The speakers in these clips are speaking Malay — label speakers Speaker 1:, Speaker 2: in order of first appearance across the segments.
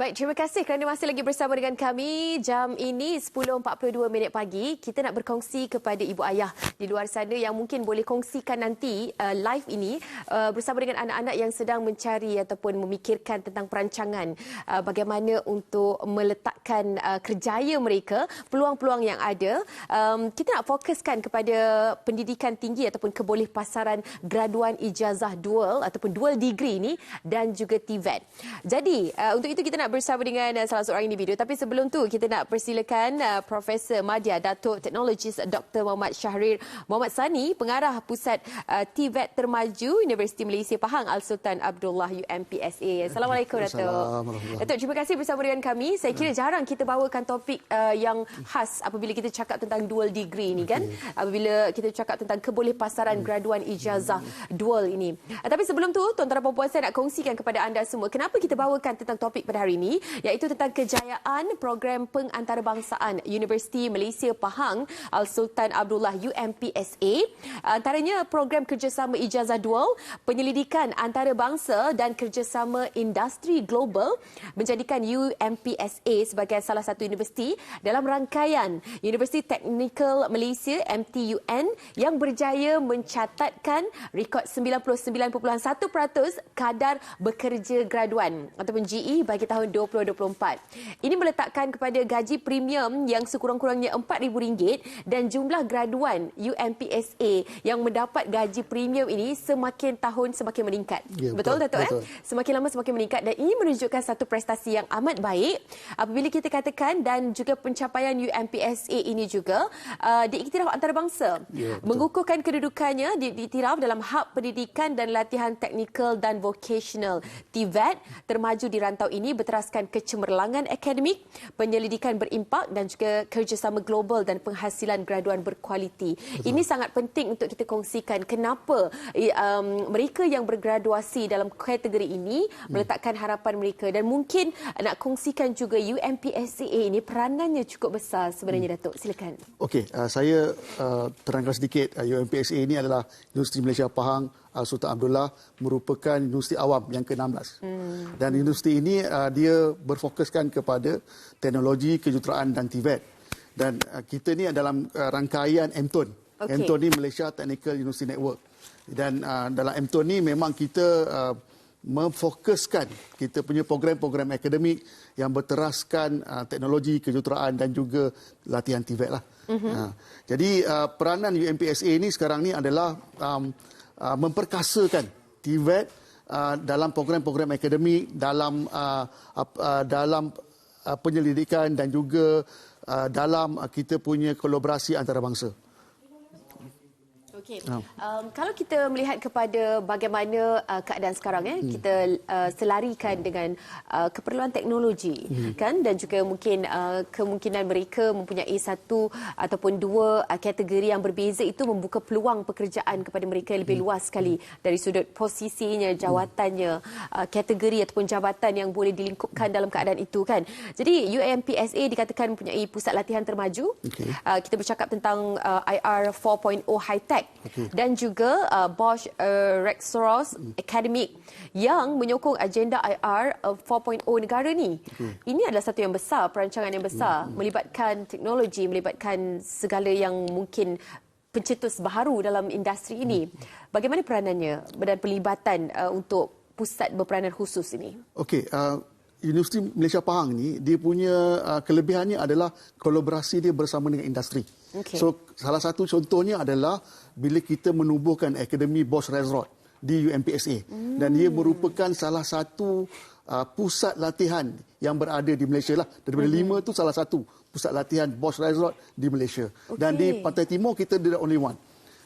Speaker 1: Baik, terima kasih kerana masih lagi bersama dengan kami. Jam ini 10.42 minit pagi. Kita nak berkongsi kepada ibu ayah di luar sana yang mungkin boleh kongsikan nanti uh, live ini uh, bersama dengan anak-anak yang sedang mencari ataupun memikirkan tentang perancangan uh, bagaimana untuk meletakkan uh, kerjaya mereka, peluang-peluang yang ada. Um, kita nak fokuskan kepada pendidikan tinggi ataupun keboleh pasaran graduan ijazah dual ataupun dual degree ini dan juga TVET. Jadi, uh, untuk itu kita nak bersama dengan uh, salah seorang individu. Tapi sebelum tu kita nak persilakan uh, Profesor Madya Datuk Teknologis Dr. Muhammad Syahrir Muhammad Sani, pengarah Pusat uh, TVET Termaju Universiti Malaysia Pahang Al Sultan Abdullah UMPSA. Assalamualaikum Datuk. Datuk, terima kasih bersama dengan kami. Saya kira jarang kita bawakan topik uh, yang khas apabila kita cakap tentang dual degree ini kan. Apabila kita cakap tentang keboleh pasaran graduan ijazah dual ini. Uh, tapi sebelum tu, tuan-tuan dan puan saya nak kongsikan kepada anda semua kenapa kita bawakan tentang topik pada hari ini iaitu tentang kejayaan program pengantarbangsaan Universiti Malaysia Pahang Al Sultan Abdullah UMPSA antaranya program kerjasama ijazah dual penyelidikan antarabangsa dan kerjasama industri global menjadikan UMPSA sebagai salah satu universiti dalam rangkaian Universiti Teknikal Malaysia MTUN yang berjaya mencatatkan rekod 99.1% kadar bekerja graduan ataupun GE bagi tahun 2024. Ini meletakkan kepada gaji premium yang sekurang-kurangnya RM4,000 dan jumlah graduan UMPSA yang mendapat gaji premium ini semakin tahun semakin meningkat. Ya, betul, betul, Datuk? Eh? Betul. Eh? Semakin lama semakin meningkat dan ini menunjukkan satu prestasi yang amat baik apabila kita katakan dan juga pencapaian UMPSA ini juga uh, diiktiraf antarabangsa. Ya, mengukuhkan kedudukannya di, diiktiraf dalam hub pendidikan dan latihan teknikal dan vocational TVET termaju di rantau ini berteraskan kecemerlangan akademik, penyelidikan berimpak dan juga kerjasama global dan penghasilan graduan berkualiti. Betul. Ini sangat penting untuk kita kongsikan kenapa um, mereka yang bergraduasi dalam kategori ini hmm. meletakkan harapan mereka dan mungkin nak kongsikan juga UMPSCA ini peranannya cukup besar sebenarnya hmm. Datuk. Silakan.
Speaker 2: Okey, uh, saya uh, terangkan sedikit uh, UMPSCA ini adalah Industri Malaysia Pahang uh, Sultan Abdullah merupakan industri awam yang ke-16. Hmm. Dan industri ini uh, dia berfokuskan kepada teknologi, kejuruteraan dan TVET. Dan uh, kita ni dalam uh, rangkaian MTON. Okay. MTON ni Malaysia Technical University Network. Dan uh, dalam MTON ni memang kita uh, memfokuskan kita punya program-program akademik yang berteraskan uh, teknologi, kejuruteraan dan juga latihan TVET lah. Mm-hmm. Uh, jadi uh, peranan UMPSA ini sekarang ni adalah um, uh, memperkasakan TVET uh, dalam program-program akademik dalam uh, uh, dalam uh, penyelidikan dan juga uh, dalam uh, kita punya kolaborasi antarabangsa.
Speaker 1: Okey. Um, kalau kita melihat kepada bagaimana uh, keadaan sekarang ya, hmm. kita uh, selarikan dengan uh, keperluan teknologi hmm. kan dan juga mungkin uh, kemungkinan mereka mempunyai satu ataupun dua uh, kategori yang berbeza itu membuka peluang pekerjaan kepada mereka lebih hmm. luas sekali hmm. dari sudut posisinya, jawatannya, uh, kategori ataupun jabatan yang boleh dilingkupkan dalam keadaan itu kan. Jadi UMPSA dikatakan mempunyai pusat latihan termaju. Okay. Uh, kita bercakap tentang uh, IR 4.0 high tech okay. dan juga uh, Bosch uh, Rexroth mm. Academic yang menyokong agenda IR uh, 4.0 negara ni. Okay. Ini adalah satu yang besar, perancangan yang besar mm. melibatkan teknologi, melibatkan segala yang mungkin pencetus baharu dalam industri ini. Mm. Bagaimana peranannya dan pelibatan uh, untuk pusat berperanan khusus ini?
Speaker 2: Okey, uh, Universiti Malaysia Pahang ni dia punya uh, kelebihannya adalah kolaborasi dia bersama dengan industri. Okay. So salah satu contohnya adalah bila kita menubuhkan Akademi Bosch Resort di UMPSA hmm. dan dia merupakan salah satu uh, pusat latihan yang berada di Malaysia lah daripada hmm. lima tu salah satu pusat latihan Bosch Resort di Malaysia okay. dan di Pantai Timur kita the only one.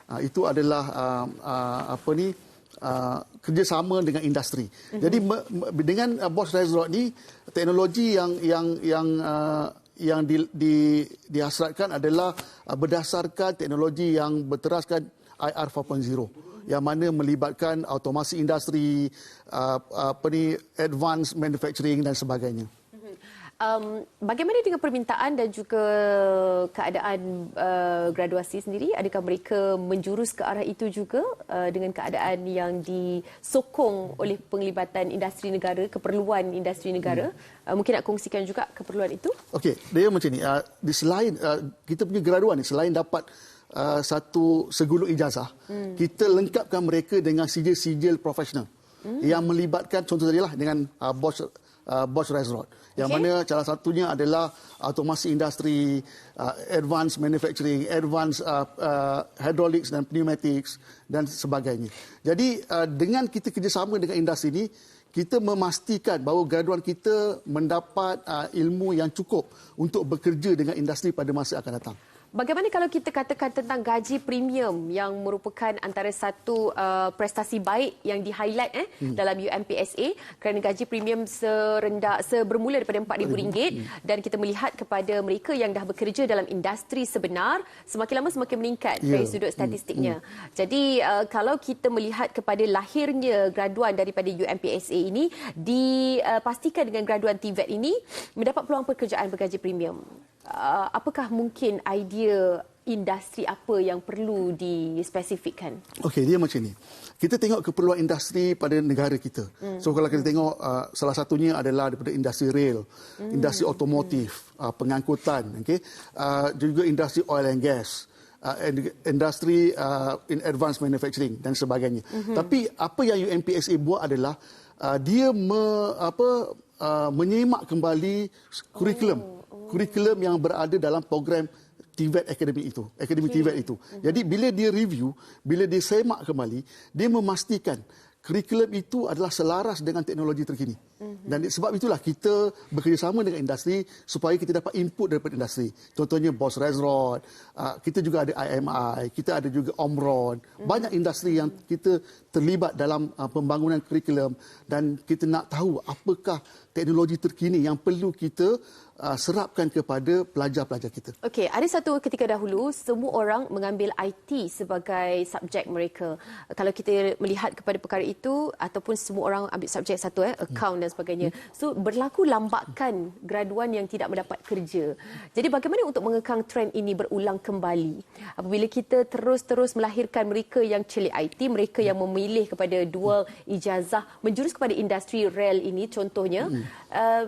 Speaker 2: Uh, itu adalah uh, uh, apa ni Uh, kerjasama dengan industri. Mm-hmm. Jadi me, me, dengan uh, Bosch Resort ni teknologi yang yang yang uh, yang di, di, dihasratkan adalah uh, berdasarkan teknologi yang berteraskan IR 4.0 yang mana melibatkan automasi industri uh, apa ni advanced manufacturing dan sebagainya.
Speaker 1: Um, bagaimana dengan permintaan dan juga keadaan uh, graduasi sendiri? Adakah mereka menjurus ke arah itu juga uh, dengan keadaan yang disokong oleh penglibatan industri negara, keperluan industri negara? Hmm. Uh, mungkin nak kongsikan juga keperluan itu?
Speaker 2: Okey, dia macam ni. Uh, di selain uh, kita punya graduan ni, selain dapat uh, satu segulung ijazah, hmm. kita lengkapkan mereka dengan sijil-sijil profesional hmm. yang melibatkan contoh tadi lah dengan uh, Bosch uh, Bosch Restaurant yang okay. mana salah satunya adalah automasi industri, uh, advanced manufacturing, advanced uh, uh, hydraulics dan pneumatics dan sebagainya. Jadi uh, dengan kita kerjasama dengan industri ini, kita memastikan bahawa graduan kita mendapat uh, ilmu yang cukup untuk bekerja dengan industri pada masa akan datang.
Speaker 1: Bagaimana kalau kita katakan tentang gaji premium yang merupakan antara satu uh, prestasi baik yang di-highlight eh, hmm. dalam UMPSA kerana gaji premium serendah sebermula daripada RM4,000 hmm. dan kita melihat kepada mereka yang dah bekerja dalam industri sebenar semakin lama semakin meningkat yeah. dari sudut hmm. statistiknya. Hmm. Hmm. Jadi uh, kalau kita melihat kepada lahirnya graduan daripada UMPSA ini dipastikan dengan graduan TVET ini mendapat peluang pekerjaan bergaji premium uh, apakah mungkin idea industri apa yang perlu dispesifikkan?
Speaker 2: Okey, dia macam ni. Kita tengok keperluan industri pada negara kita. Hmm. So kalau kita tengok uh, salah satunya adalah daripada industri rail, hmm. industri otomotif, hmm. uh, pengangkutan, okey. Uh, juga industri oil and gas. Uh, industri uh, in advanced manufacturing dan sebagainya. Mm-hmm. Tapi apa yang UMPSA buat adalah uh, dia me, apa uh, menyemak kembali kurikulum. Oh kurikulum yang berada dalam program TVET Academy itu, Academy okay. TVET itu. Jadi bila dia review, bila dia semak kembali, dia memastikan kurikulum itu adalah selaras dengan teknologi terkini. Mm-hmm. Dan sebab itulah kita bekerjasama dengan industri supaya kita dapat input daripada industri. Contohnya Boss Restaurant, uh, kita juga ada IMI, kita ada juga Omron. Mm-hmm. Banyak industri yang kita terlibat dalam uh, pembangunan kurikulum dan kita nak tahu apakah teknologi terkini yang perlu kita uh, serapkan kepada pelajar-pelajar kita.
Speaker 1: Okey, ada satu ketika dahulu semua orang mengambil IT sebagai subjek mereka. Kalau kita melihat kepada perkara itu ataupun semua orang ambil subjek satu eh account dan sebagainya. So berlaku lambakan graduan yang tidak mendapat kerja. Jadi bagaimana untuk mengekang trend ini berulang kembali? Apabila kita terus-terus melahirkan mereka yang celik IT, mereka yang memilih kepada dual ijazah menjurus kepada industri rel ini contohnya, hmm. uh,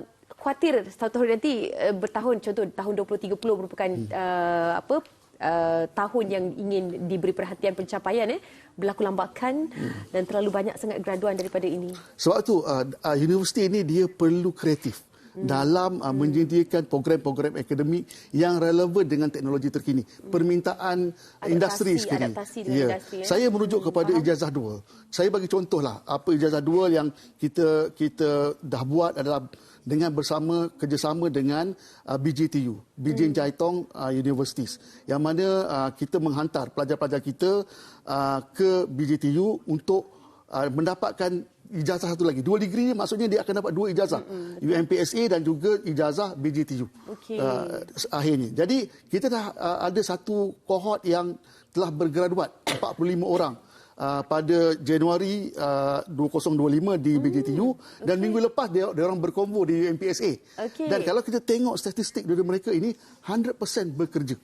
Speaker 1: khawatir hari nanti uh, bertahun contoh tahun 2030 merupakan hmm. uh, apa uh, tahun yang ingin diberi perhatian pencapaian eh berlaku lambakan hmm. dan terlalu banyak sangat graduan daripada ini.
Speaker 2: Sebab tu uh, uh, universiti ini dia perlu kreatif hmm. dalam uh, hmm. menyediakan program-program akademik yang relevan dengan teknologi terkini. Hmm. Permintaan adaptasi, industri sekarang. Ya. Industri, eh? Saya merujuk hmm. kepada Faham. ijazah dual. Saya bagi contohlah apa ijazah dual yang kita kita dah buat adalah dengan bersama kerjasama dengan uh, BJTU, Beijing hmm. Jiaitong uh, Universities yang mana uh, kita menghantar pelajar-pelajar kita uh, ke BJTU untuk uh, mendapatkan ijazah satu lagi. Dua degree maksudnya dia akan dapat dua ijazah. Hmm. UMPSA dan juga ijazah BJTU. Okay. Uh, akhirnya. Jadi kita dah uh, ada satu kohort yang telah bergraduat 45 orang uh, pada Januari uh, 2025 di BJTU hmm, dan minggu lepas dia, dia orang berkonvo di MPSA. Okay. Dan kalau kita tengok statistik dari mereka ini 100% bekerja.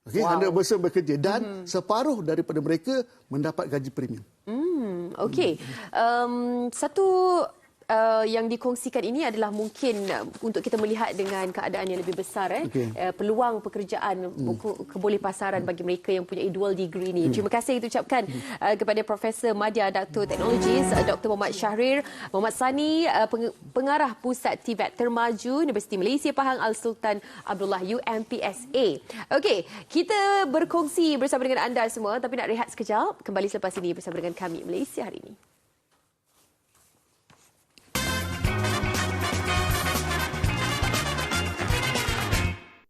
Speaker 2: Okay, wow. 100% bekerja dan hmm. separuh daripada mereka mendapat gaji premium.
Speaker 1: Hmm, okey. Um, satu uh, yang dikongsikan ini adalah mungkin uh, untuk kita melihat dengan keadaan yang lebih besar eh okay. uh, peluang pekerjaan hmm. keboleh pasaran bagi mereka yang punya dual degree ini. Hmm. Terima kasih itu ucapkan hmm. uh, kepada Profesor Madya Dr. Technologies uh, Dr. Muhammad Syahrir Muhammad Sani uh, peng- pengarah Pusat TVET Termaju Universiti Malaysia Pahang Al Sultan Abdullah UMPSA. Okey, kita berkongsi bersama dengan anda semua tapi nak rehat sekejap kembali selepas ini bersama dengan kami Malaysia hari ini.